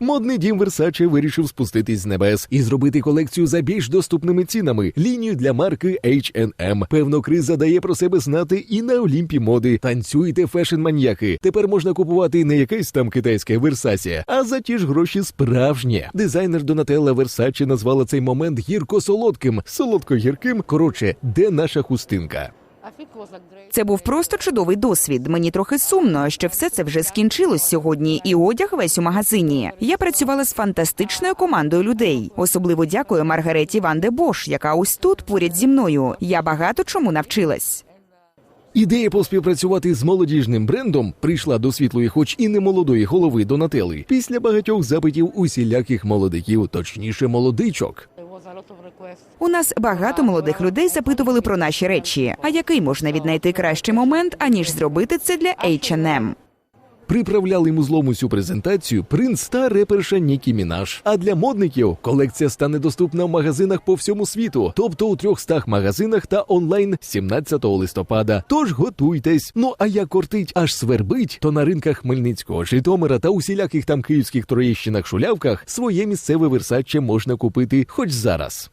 Модний дім Versace вирішив спуститись з небес і зробити колекцію за більш доступними цінами. Лінію для марки H&M. Певно, криза дає про себе знати і на Олімпі моди. Танцюйте фешн-маньяки. Тепер можна купувати не якесь там китайське Versace, а за ті ж гроші справжнє. Дизайнер Донателла Versace назвала цей момент гірко-солодким, солодко-гірким. Коротше, де наша хустинка? Це був просто чудовий досвід. Мені трохи сумно, що все це вже скінчилось сьогодні, і одяг весь у магазині. Я працювала з фантастичною командою людей. Особливо дякую Маргареті Ван де Бош, яка ось тут поряд зі мною. Я багато чому навчилась. Ідея поспівпрацювати з молодіжним брендом прийшла до світлої, хоч і не молодої голови Донателли, після багатьох запитів усіляких молодиків, точніше молодичок. У нас багато молодих людей запитували про наші речі. А який можна віднайти кращий момент, аніж зробити це для H&M? Приправляли музлом усю презентацію принц та реперша Нікі Мінаш. А для модників колекція стане доступна в магазинах по всьому світу, тобто у 300 магазинах та онлайн 17 листопада. Тож готуйтесь. Ну а як кортить аж свербить, то на ринках Хмельницького, Житомира та усіляких там київських троєщинах шулявках своє місцеве версаче можна купити хоч зараз.